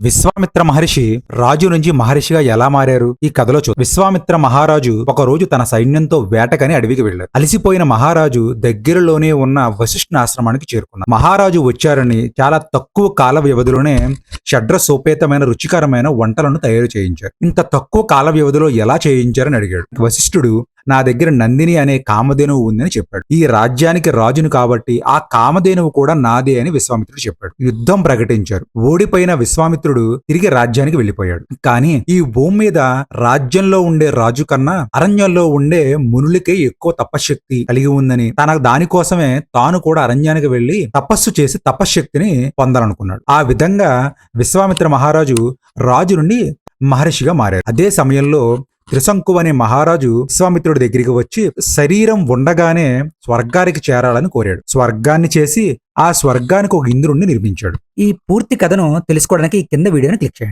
విశ్వామిత్ర మహర్షి రాజు నుంచి మహర్షిగా ఎలా మారారు? ఈ కథలో చూ విశ్వామిత్ర మహారాజు ఒక రోజు తన సైన్యంతో వేటకని అడవికి వెళ్ళారు అలసిపోయిన మహారాజు దగ్గరలోనే ఉన్న వశిష్ఠ ఆశ్రమానికి చేరుకున్నారు మహారాజు వచ్చారని చాలా తక్కువ కాల వ్యవధిలోనే షడ్ర సోపేతమైన రుచికరమైన వంటలను తయారు చేయించారు. ఇంత తక్కువ కాల వ్యవధిలో ఎలా చేయించారని అడిగాడు. వశిష్ఠుడు నా దగ్గర నందిని అనే కామధేనువు ఉందని చెప్పాడు. ఈ రాజ్యానికి రాజును కాబట్టి ఆ కామధేనువు కూడా నాదే అని విశ్వామిత్రుడు చెప్పాడు. యుద్ధం ప్రకటించారు. ఓడిపోయిన విశ్వామిత్రుడు తిరిగి రాజ్యానికి వెళ్ళిపోయాడు కానీ ఈ భూమి మీద రాజ్యంలో ఉండే రాజు కన్నా అరణ్యంలో ఉండే మునులకే ఎక్కువ తపశక్తి కలిగి ఉందని తన దానికోసమే తాను కూడా అరణ్యానికి వెళ్ళి తపస్సు చేసి తపశ్శక్తిని పొందాలనుకున్నాడు. ఆ విధంగా విశ్వామిత్ర మహారాజు రాజు నుండి మహర్షిగా మారారు అదే సమయంలో త్రిశంకు అనే మహారాజు విశ్వామిత్రుడి దగ్గరికి వచ్చి శరీరం ఉండగానే స్వర్గానికి చేరాలని కోరాడు. స్వర్గాన్ని చేసి ఆ స్వర్గానికి ఒక ఇంద్రుణ్ణి నిర్మించాడు. ఈ పూర్తి కథను తెలుసుకోవడానికి ఈ కింద వీడియోని క్లిక్ చేయండి.